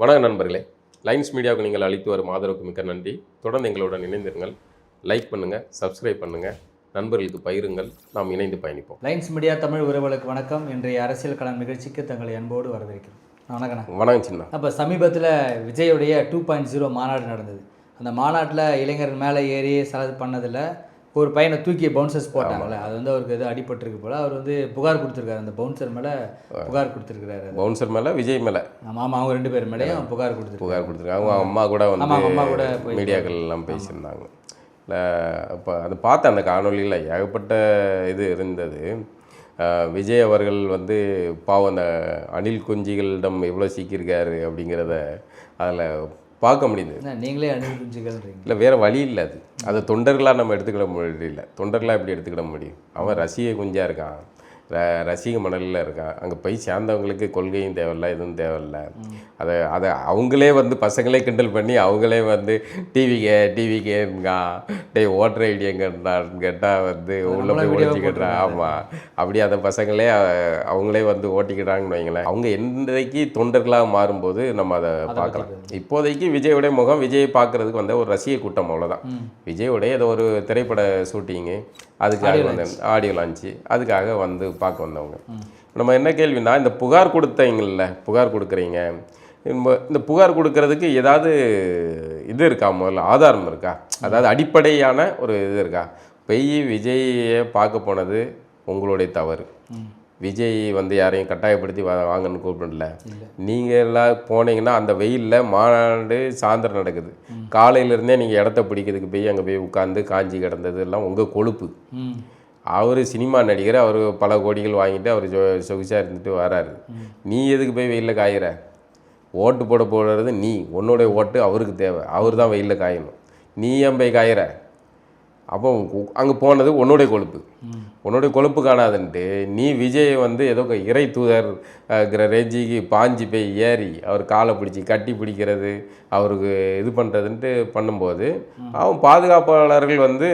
வணக்கம் நண்பர்களே. லைன்ஸ் மீடியாவுக்கு நீங்கள் அளித்து வரும் ஆதரவுக்கு மிக்க நன்றி. தொடர்ந்து எங்களுடன் இணைந்திருங்கள். லைக் பண்ணுங்கள் சப்ஸ்கிரைப் பண்ணுங்கள் நண்பர்களுக்கு பகிருங்கள். நாம் இணைந்து பயணிப்போம். லைன்ஸ் மீடியா தமிழ் உறவுகளுக்கு வணக்கம். இன்றைய அரசியல் களம் நிகழ்ச்சிக்கு தங்களை அன்போடு வரவேற்கிறோம். வணக்கண்ணா. வணக்கம் சின்ன. அப்போ சமீபத்தில் விஜயோடைய டூ பாயிண்ட் ஜீரோ மாநாடு நடந்தது. அந்த மாநாட்டில் இளைஞர்கள் மேலே ஏறி செலவு பண்ணதில் ஒரு பையனை தூக்கி பவுன்சர்ஸ் போட்டாங்கல்ல. அது வந்து அவருக்கு எது அடிபட்டிருக்கு போல. அவர் வந்து புகார் கொடுத்துருக்காரு. அந்த பவுன்சர் மேலே புகார் கொடுத்துருக்காரு பவுன்சர் மேலே விஜய் மேலே. ஆமாம் அவங்க ரெண்டு பேர் மேலேயும் புகார் கொடுத்துருக்காரு. புகார் கொடுத்துருக்காங்க அவங்க அம்மா கூட அவங்க அம்மா கூட வந்து மீடியாக்கள் எல்லாம் பேசியிருந்தாங்க. இல்லை இப்போ அது பார்த்தேன் அந்த காணொளியில் ஏகப்பட்ட இது இருந்தது. விஜய் அவர்கள் வந்து பாவம் அந்த அணில் குஞ்சிகளிடம் எவ்வளோ சிக்கியிருக்காரு அப்படிங்கிறத அதில் பார்க்க முடியுது நீங்களே அனுபவிச்சுக்கல்றீங்க இல்லை வேறு வழி இல்லை அது. அதை தொண்டர்களாக நம்ம எடுத்துக்கிட முடியல. தொண்டர்களாக எப்படி எடுத்துக்கிட முடியும்? அவன் ரசிக குஞ்சா இருக்கான். ர ரசிக மணலில் இருக்கான் அங்கே போய் சேர்ந்தவங்களுக்கு கொள்கையும் தேவையில்ல எதுவும் தேவையில்ல. அதை அதை அவங்களே வந்து பசங்களே கிண்டல் பண்ணி அவங்களே வந்து டிவிக்கே டிவிக்கேங்கா டேய் ஓட்டர் ஐடி எங்கன்னான்னு கேட்டால் வந்து உள்ளே போய் ஒழிச்சிக்கிட்டான் ஆமாம் அப்படி அந்த பசங்களே அவங்களே வந்து ஓட்டிக்கிறாங்கன்னு வைங்களேன். அவங்க என்றைக்கு தொண்டர்களாக மாறும்போது நம்ம அதை பார்க்கலாம். இப்போதைக்கு விஜயோடைய முகம் விஜயை பார்க்கறதுக்கு வந்த ஒரு ரசிக கூட்டம் அவ்வளோதான் விஜயோடைய ஏதோ ஒரு திரைப்பட ஷூட்டிங்கு அதுக்காக வந்து ஆடியோ லான்ச்சு அதுக்காக வந்து பார்க்க வந்தவங்க. நம்ம என்ன கேள்வினா இந்த புகார் கொடுத்தீங்கல்ல புகார் கொடுக்குறீங்க. இந்த- புகார் கொடுக்கறதுக்கு ஏதாவது இது இருக்கா? முதல்ல ஆதாரம் இருக்கா? அதாவது அடிப்படையான ஒரு இது இருக்கா? பெய் விஜயை பார்க்க போனது உங்களுடைய தவறு. விஜய் வந்து யாரையும் கட்டாயப்படுத்தி வாங்கன்னு கூப்பிடல. நீங்கள் எல்லாம் போனீங்கன்னா அந்த வெயிலில் மாநாடு சாயந்தரம் நடக்குது. காலையிலேருந்தே நீங்கள் இடத்த பிடிக்கிறதுக்கு போய் அங்கே போய் உட்காந்து காஞ்சி கிடந்தது எல்லாம் உங்கள் கொழுப்பு. அவர் சினிமா நடிகர் அவர் பல கோடிகள் வாங்கிட்டு அவர் சொ சொகுசாக இருந்துட்டு வராரு. நீ எதுக்கு போய் வெயிலில் காயிற? ஓட்டு போட போடுறது நீ. உன்னோடைய ஓட்டு அவருக்கு தேவை. அவர் தான் வெயிலில் காயணும். நீ ஏன் போய் காயிற? அப்போ அங்கே போனது உன்னுடைய கொழுப்பு. உன்னுடைய கொழுப்பு காணாதுன்ட்டு நீ விஜய் வந்து ஏதோ இறை தூதர் இருக்கிற ரேஞ்சிக்கு பாஞ்சு போய் ஏறி அவர் காலை பிடிச்சி கட்டி பிடிக்கிறது அவருக்கு இது பண்ணுறதுன்ட்டு பண்ணும்போது அவன் பாதுகாப்பாளர்கள் வந்து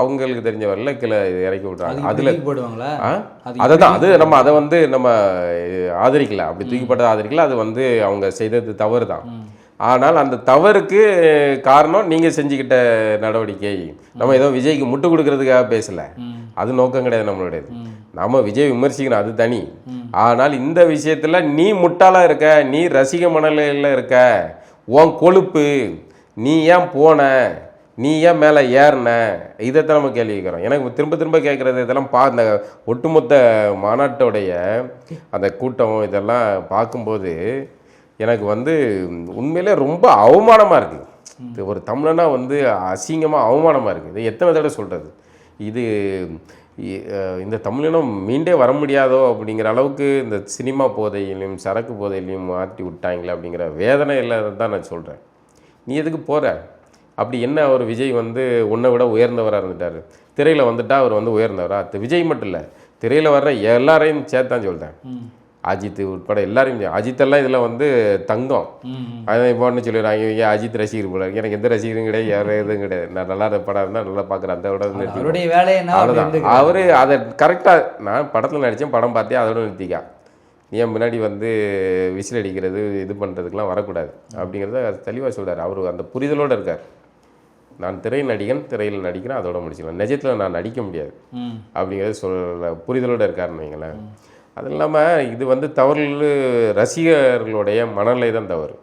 அவங்களுக்கு தெரிஞ்ச வரல கீழே இறக்கி விட்றாங்க அதில் போடுவாங்களா? அது அதை தான் அது நம்ம அதை வந்து நம்ம ஆதரிக்கல. அப்படி தூக்கிப்பட்டதை ஆதரிக்கல. அது வந்து அவங்க செய்தது தவறு தான் ஆனால் அந்த தவறுக்கு காரணம் நீங்கள் செஞ்சுக்கிட்ட நடவடிக்கை. நம்ம ஏதோ விஜய்க்கு முட்டு கொடுக்கறதுக்காக பேசலை. அது நோக்கம் கிடையாது நம்மளுடையது. நம்ம விஜய் விமர்சிக்கணும் அது தனி. ஆனால் இந்த விஷயத்தில் நீ முட்டாளா இருக்க நீ ரசிக மனநிலையில் இருக்க உன் கொழுப்பு நீ ஏன் போன நீ ஏன் மேலே ஏறின இதைத்தான் நம்ம கேள்வி கேட்குறோம். எனக்கு திரும்ப திரும்ப கேட்குறது இதெல்லாம் பா இந்த ஒட்டுமொத்த மாநாட்டோடைய அந்த கூட்டம் இதெல்லாம் பார்க்கும்போது எனக்கு வந்து உண்மையிலே ரொம்ப அவமானமாக இருக்குது இது ஒரு தமிழனா வந்து அசிங்கமாக அவமானமாக இருக்குது இது எத்தனை தடவை சொல்கிறது இது இந்த தமிழினம் மீண்டே வர முடியாதோ அப்படிங்கிற அளவுக்கு இந்த சினிமா போதையிலையும் சரக்கு போதையிலையும் மாற்றி விட்டாங்களே அப்படிங்கிற வேதனை இல்லாத தான் நான் சொல்கிறேன் நீ எதுக்கு போகிற அப்படி என்ன அவர் விஜய் வந்து உன்னை விட உயர்ந்தவராக இருந்துட்டார்? திரையில் வந்துட்டா அவர் வந்து உயர்ந்தவரா? விஜய் மட்டும் இல்லை திரையில் வர்ற எல்லாரையும் சேர்த்தான் சொல்கிறேன் அஜித் உட்பட எல்லாரையும் சே- அஜித்தெல்லாம் இதில் வந்து தங்கம். ம் அதை இப்போ ஒன்று சொல்லிடுறாங்க இவங்க அஜித் ரசிகர் போல. எனக்கு எந்த ரசிகரும் கிடையாது யாரும் எதுவும் கிடையாது. நான் நல்லா படம் இருந்தால் நல்லா பார்க்குறேன் அந்த விட அவருடைய வேலையை அவ்வளோதான். அவரு அதை கரெக்டாக நான் படத்தில் நடித்தேன் படம் பார்த்தே அதோட நிறுத்திக்கா. நீ என் முன்னாடி வந்து விசில் அடிக்கிறது இது பண்ணுறதுக்கெலாம் வரக்கூடாது அப்படிங்கிறத தெளிவாக சொல்றாரு. அவர் அந்த புரிதலோடு இருக்கார். நான் திரை நடிகன் திரையில் நடிக்கிறேன் அதோட முடிச்சுக்கலாம். நிஜத்தில் நான் நடிக்க முடியாது அப்படிங்கிறது சொல்ல புரிதலோடு இருக்காருன்னு வைங்களேன். அது இல்லாமல் இது வந்து தவறு ரசிகர்களுடைய மனநிலை தான் தவறு.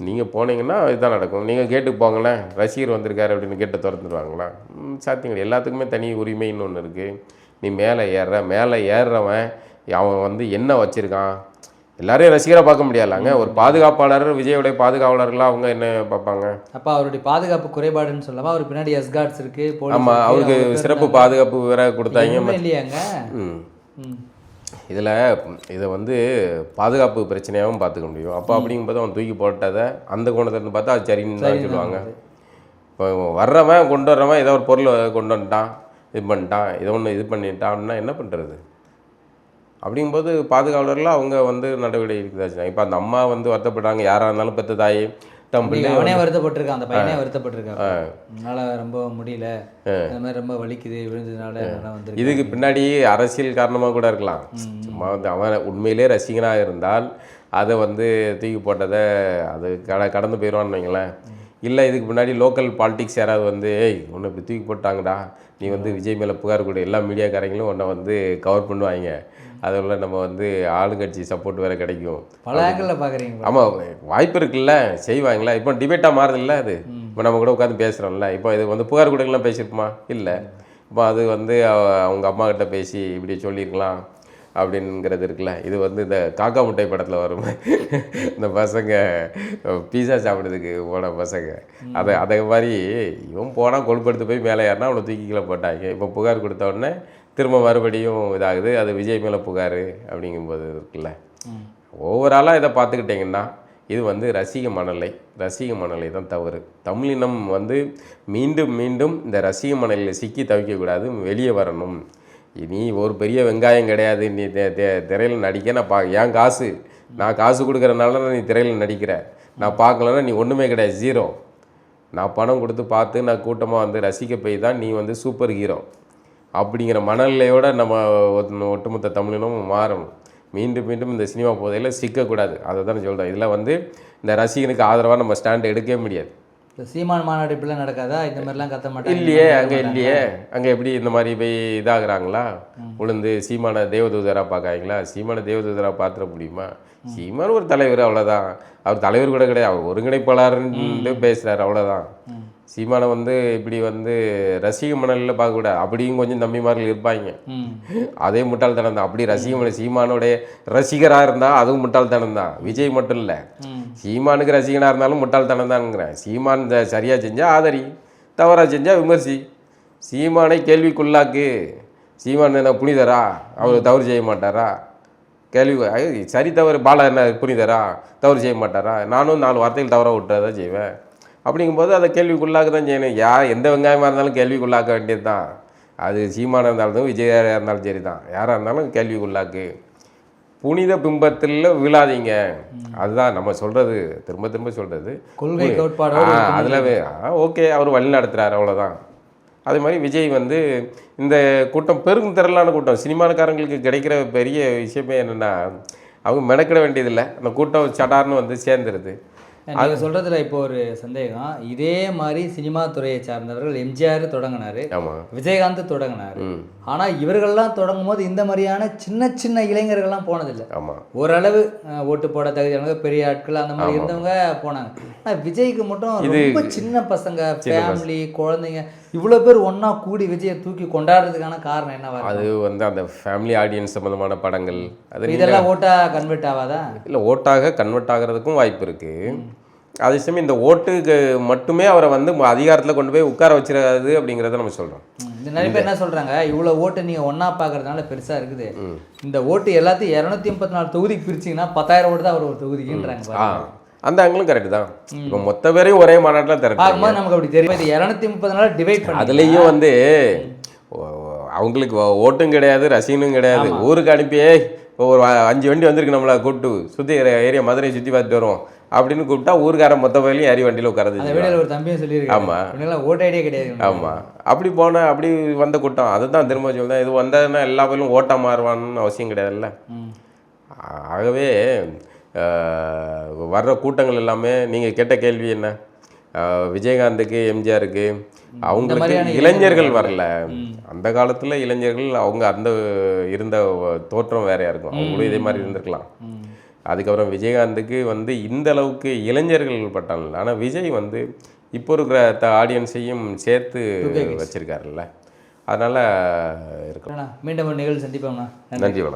நீங்கள் போனீங்கன்னா இதுதான் நடக்கும். நீங்கள் கேட்டு போங்களேன் ரசிகர் வந்திருக்காரு அப்படின்னு கேட்டு திறந்துடுவாங்களா ம், சாத்தியம் கிடையாது எல்லாத்துக்குமே தனி உரிமைன்னு ஒன்று இருக்குது நீ மேலே ஏறுற மேலே ஏறுறவன் அவன் வந்து என்ன வச்சுருக்கான்? எல்லாரையும் ரசிகராக பார்க்க முடியாதுலாங்க. ஒரு பாதுகாப்பாளர் விஜயோடைய பாதுகாவலர்களாக அவங்க என்ன பார்ப்பாங்க? அப்ப அவருடைய பாதுகாப்பு குறைபாடுன்னு சொல்லாம அவர் பின்னாடி எஸ்கார்ட்ஸ் இருக்கு போலீஸ் ஆமாம் அவருக்கு சிறப்பு. பாதுகாப்பு வேற கொடுத்தாங்க. இல்லையாங்க? ம். இதில் இதை வந்து பாதுகாப்பு பிரச்சனையாகவும் பார்த்துக்க முடியும். அப்போ அப்படிங்கும்போது அவன் தூக்கி போட்டதை அந்த கோணத்துலேருந்து பார்த்தா அது சரின்னு தான் சொல்லுவாங்க. இப்போ வர்றவன் கொண்டு வர்றவன் ஏதோ ஒரு பொருள் கொண்டு வந்துட்டான் இது பண்ணிட்டான் ஏதோ ஒன்று இது பண்ணிட்டான் அப்படின்னா என்ன பண்ணுறது அப்படிங்கும்போது பாதுகாவலர்கள் அவங்க வந்து நடவடிக்கை எடுக்கிறதா இப்போ அந்த அம்மா வந்து வருத்தப்படுறாங்க யாராக இருந்தாலும் பெற்ற தாய் அவனே வருத்தப்பட்டிருக்கான் அந்த பையனே வருத்தப்பட்டிருக்கான். என்னால ரொம்ப முடியல. இந்த மாதிரி ரொம்ப வலிக்குது விழுந்ததுனால வந்து இதுக்கு பின்னாடி அரசியல் காரணமாக கூட இருக்கலாம். சும்மா வந்து அவன் உண்மையிலே ரசிகனாக இருந்தால் அதை வந்து தூக்கி போட்டதை அது கட கடந்து போயிடுவான்னு வைங்களேன். இல்லை இதுக்கு முன்னாடி லோக்கல் பாலிடிக்ஸ் யாராவது வந்து ஏய் உன்னை இப்படி தூக்கி போட்டாங்கடா. நீ வந்து விஜய் மேலே புகார் கொடு. எல்லா மீடியாக்காரங்களும் உன்னை வந்து கவர் பண்ணுவாங்க. அதில் நம்ம வந்து ஆளுங்கட்சி சப்போர்ட் வேறு கிடைக்கும். பல ஆங்கிளில் பார்க்குறீங்க ஆமாம் வாய்ப்பு இருக்குல்ல செய்வாங்களா? இப்போ டிபேட்டாக மாறுதில்ல அது. இப்போ நம்ம கூட உட்காந்து பேசுகிறோம்ல இப்போ இது வந்து புகார் கொடுக்கலாம் பேசியிருப்போமா? இல்லை. இப்போ அது வந்து அவ- அவங்க அம்மா கிட்ட பேசி இப்படி சொல்லியிருக்கலாம். அப்படிங்கிறது இருக்குல்ல. இது வந்து இந்த காக்கா முட்டை படத்தில் வரும். இந்த பசங்க பீஸா சாப்பிட்றதுக்கு போன பசங்க. அதை அதே மாதிரி இவன் போனால் கொழுப்படுத்து போய் மேலே ஏறினா அவனை தூக்கி கீழே போட்டாங்க. இப்போ புகார் கொடுத்த உடனே திரும்ப மறுபடியும் இதாகுது. அது விஜய் மேலே புகார் அப்படிங்கும்போது இருக்குல்ல. ஓவராலாக இதை பார்த்துக்கிட்டிங்கன்னா இது வந்து ரசிக மணலை ரசிக மணலை தான் தவறு. தமிழினம் வந்து மீண்டும் மீண்டும் இந்த ரசிக மணலில் சிக்கி தவிக்கக்கூடாது. வெளியே வரணும். நீ ஒரு பெரிய வெங்காயம் கிடையாது. நீ தெ- திரையில் நடிக்க நான் பா ஏன் காசு? நான் காசு கொடுக்குறனால நீ திரையில் நடிக்கிற. நான் பார்க்கலன்னா நீ ஒன்றுமே கிடையாது. ஜீரோ நான் பணம் கொடுத்து பார்த்து நான் கூட்டமாக வந்து ரசிக்க போய் தான் நீ வந்து சூப்பர் ஹீரோ அப்படிங்கிற மனநிலையோடு நம்ம ஒட்டுமொத்த தமிழினமும் மாறணும். மீண்டும் மீண்டும் இந்த சினிமா போதையில் சிக்கக்கூடாது. அதை தான் சொல்கிறேன் இதில் வந்து இந்த ரசிகனுக்கு ஆதரவாக நம்ம ஸ்டாண்ட் எடுக்கவே முடியாது. இந்த சீமான் மாநாடு இப்படிலாம் நடக்காதா? இந்த மாதிரிலாம் கத்த மாட்டாங்க. இல்லையே அங்கே இல்லையே. அங்கே எப்படி இந்த மாதிரி போய் இதாகுறாங்களா? உளுந்து சீமான தேவதூதராக பார்க்காங்களா சீமான தேவதூதராக பார்த்துட முடியுமா? சீமான் ஒரு தலைவர் அவ்வளோதான் அவர் தலைவர் கூட கிடையாது. அவர் ஒருங்கிணைப்பாளர்னு பேசுகிறார் அவ்வளோதான் சீமானை வந்து இப்படி வந்து ரசிக மணலில் பார்க்கக்கூடாது அப்படியும் கொஞ்சம் தம்பிமார்கள் இருப்பாங்க. அதே முட்டாள்தனம் தான் அப்படி ரசிக மணல் சீமானுடைய ரசிகராக இருந்தால் அதுவும் முட்டாள்தனம் தான் விஜய் மட்டும் இல்லை. சீமானுக்கு ரசிகனாக இருந்தாலும் முட்டாள்தனம் தான்ங்கிறேன் சீமான் சரியாக செஞ்சால் ஆதரி தவறாக செஞ்சால் விமர்சி. சீமானை கேள்விக்குள்ளாக்கு. சீமான் என்ன புனிதரா? அவர் தவறு செய்ய மாட்டாரா? கேள்வி சரி தவறு பாலா என்ன புனிதரா? தவறு செய்ய மாட்டாரா? நானும் நாலு வார்த்தைகள் தவறாக விட்டு தான் செய்வேன். அப்படிங்கும்போது அதை கேள்விக்குள்ளாக்க தான் செய்யணும். யார் எந்த வெங்காயமாக இருந்தாலும் கேள்விக்குள்ளாக்க வேண்டியது தான் அது சீமானாக இருந்தாலும் விஜயா இருந்தாலும் சரி தான் யாராக இருந்தாலும் கேள்விக்குள்ளாக்கு. புனித பிம்பத்தில் விழாதீங்க. அதுதான் நம்ம சொல்றது. திரும்ப திரும்ப சொல்றது. கொள்கை கோட்பாடோடு ஆ, அதுல ஓகே அவர் வழி நடத்துறாரு அவ்வளோதான் அதே மாதிரி விஜய் வந்து இந்த கூட்டம் பெரும் திரளான கூட்டம். சினிமாக்காரங்களுக்கு கிடைக்கிற பெரிய விஷயமே என்னென்னா அவங்க மெனக்கிட வேண்டியதில்லை. அந்த கூட்டம் சடார்னு வந்து சேர்ந்துருது. நீங்கள் சொல்கிறதுல இப்போ ஒரு சந்தேகம். இதே மாதிரி சினிமா துறையை சார்ந்தவர்கள் எம்ஜிஆர் தொடங்கினாரு. விஜயகாந்த் தொடங்கினாரு. ம். ஆனா இவர்கள்லாம் தொடங்கும் போது இந்த மாதிரியான சின்ன சின்ன இளைஞர்கள்லாம் போனதில்லை. ஓரளவு ஓட்டு போட தகுதியானவங்க பெரிய ஆட்கள் அந்த மாதிரி இருந்தவங்க போனாங்க. ஆனா விஜய்க்கு மட்டும் ரொம்ப சின்ன பசங்க ஃபேமிலி குழந்தைங்க இவ்வளோ பேர் ஒண்ணா கூடி விஜயை தூக்கி கொண்டாடுறதுக்கான காரணம் என்னவா? அது வந்து அந்த ஃபேமிலி ஆடியன்ஸ் சம்மந்தமான படங்கள். அது இதெல்லாம் ஓட்டா கன்வெர்ட் ஆகாதா? இல்லை ஓட்டாக கன்வெர்ட் ஆகிறதுக்கும் வாய்ப்பு இருக்குது அதே சமயம் இந்த ஓட்டுக்கு மட்டுமே அவரை வந்து அதிகாரத்தில் கொண்டு போய் உட்கார வச்சிடாது அப்படிங்கிறத நம்ம சொல்கிறோம் இந்த நிறைய பேர் என்ன சொல்றாங்க? இவ்வளவு ஓட்டு நீங்க ஒண்ணா பார்க்கறதுனால பெருசா இருக்குது. இந்த ஓட்டு எல்லாத்தையும் இரநூத்தி எண்பத்தி நாலு தொகுதிக்கு பிரிச்சீங்கன்னா பத்தாயிரம் ஓட்டு தான் அவர் ஒரு தொகுதிக்குன்றாங்க. அந்த ஆங்கிலும் கரெக்டு தான். இப்போ மொத்த பேரையும் ஒரே மாநாட்டில் திரட்டு பார்க்கும்போது நமக்கு அப்படி தெரியும். இது இரநூத்தி முப்பது நாள் டிவைட் பண்ணி அதுலேயும் வந்து அவங்களுக்கு ஓட்டும் கிடையாது ரசிகனும் கிடையாது. ஊருக்கு அனுப்பியே ஒரு அஞ்சு வண்டி வந்திருக்கு நம்மளை கூப்பிட்டு சுற்றி ஏரியா மதுரையை சுற்றி பார்த்துட்டு வரோம் அப்படின்னு கூப்பிட்டா ஊருக்காரன் மொத்த பேர்லையும் ஏறி வண்டியில் உட்காரது ஒரு தம்பியும் சொல்லியிருக்காரு. ஆமா. இவனுங்கெல்லாம் ஓட்டு ஐடியா கிடையாது ஆமாம் அப்படி போனால் அப்படி வந்த கூட்டம். அதுதான் திரும்ப சொல்றேன். இது வந்ததுன்னா எல்லா பேரும் ஓட்டா மாறுவான்னு அவசியம் கிடையாதுல்ல. ஆகவே வர்ற கூட்டங்கள் எல்லாமே நீங்கள் கேட்ட கேள்வி என்ன? விஜயகாந்துக்கு எம்ஜிஆருக்கு அவங்களுக்கு இளைஞர்கள் வரல. அந்த காலத்தில் இளைஞர்கள் அவங்க அந்த இருந்த தோற்றம் வேறையா இருக்கும். அவங்களும் இதே மாதிரி இருந்திருக்கலாம். அதுக்கப்புறம் விஜயகாந்துக்கு வந்து இந்த அளவுக்கு இளைஞர்கள் பட்டாங்கல்ல ஆனால் விஜய் வந்து இப்போ இருக்கிற த ஆடியன்ஸையும் சேர்த்து வச்சிருக்காருல்ல. அதனால் இருக்கலாம் மீண்டும் ஒரு நிகழ்வு சந்திப்போம்ண்ணா நன்றி வணக்கம்.